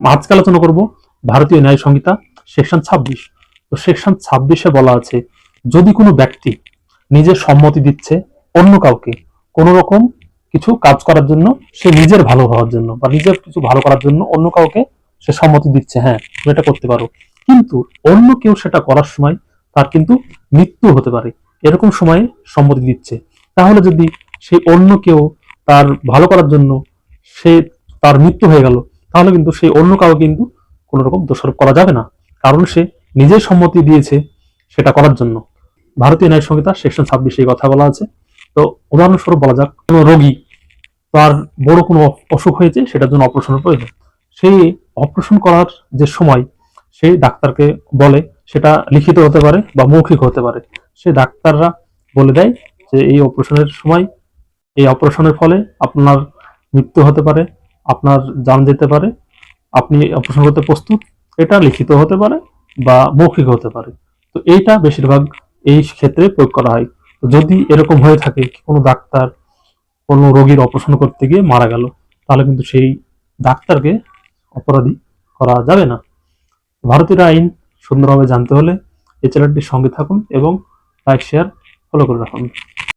আজকে আলোচনা করব ভারতীয় ন্যায় সংহিতা, সেকশন ছাব্বিশ। তো সেকশন ছাব্বিশে বলা আছে, যদি কোনো ব্যক্তি নিজের সম্মতি দিচ্ছে অন্য কাউকে, কোনো রকম কিছু কাজ করার জন্য সে নিজের ভালো হওয়ার জন্য বা নিজের কিছু ভালো করার জন্য অন্য কাউকে সে সম্মতি দিচ্ছে হ্যাঁ তুমি এটা করতে পারো। কিন্তু অন্য কেউ সেটা করার সময় তার কিন্তু মৃত্যু হতে পারে, এরকম সময়ে সম্মতি দিচ্ছে। তাহলে যদি সেই অন্য কেউ তার ভালো করার জন্য সে তার মৃত্যু হয়ে গেল তাহলে কিন্তু সেই অন্য কাউকে কিন্তু কোনো রকম দোষারোপ করা যাবে না। কারণ সে নিজেই সম্মতি দিয়েছে সেটা করার জন্য। ভারতীয় ন্যায় সংহিতা, সেকশন ছাব্বিশে এই কথা বলা আছে। তো উদাহরণস্বরূপ বলা যাক, কোনো রোগী তার বড় কোনো অসুখ হয়েছে, সেটার জন্য অপারেশনের প্রয়োজন। সেই অপারেশন করার যে সময় সেই ডাক্তারকে বলে, সেটা লিখিত হতে পারে বা মৌখিক হতে পারে। সে ডাক্তাররা বলে দেয় যে, এই অপারেশনের সময়, এই অপারেশনের ফলে আপনার মৃত্যু হতে পারে। আপনার জান যেতে পারে, আপনি অপারেশন করতে প্রস্তুত, এটা লিখিত হতে পারে বা মৌখিক হতে পারে। তো এইটা বেশিরভাগ এই ক্ষেত্রে প্রয়োগ করা হয়। তো যদি এরকম হয়ে থাকে কোনো ডাক্তার কোনো রোগীর অপারেশন করতে গিয়ে মারা গেল, তাহলে কিন্তু সেই ডাক্তারকে অপরাধী করা যাবে না। ভারতীয় আইন সুন্দরভাবে জানতে হলে এই চ্যানেলটির সঙ্গে থাকুন এবং লাইক, শেয়ার, ফলো করে রাখুন।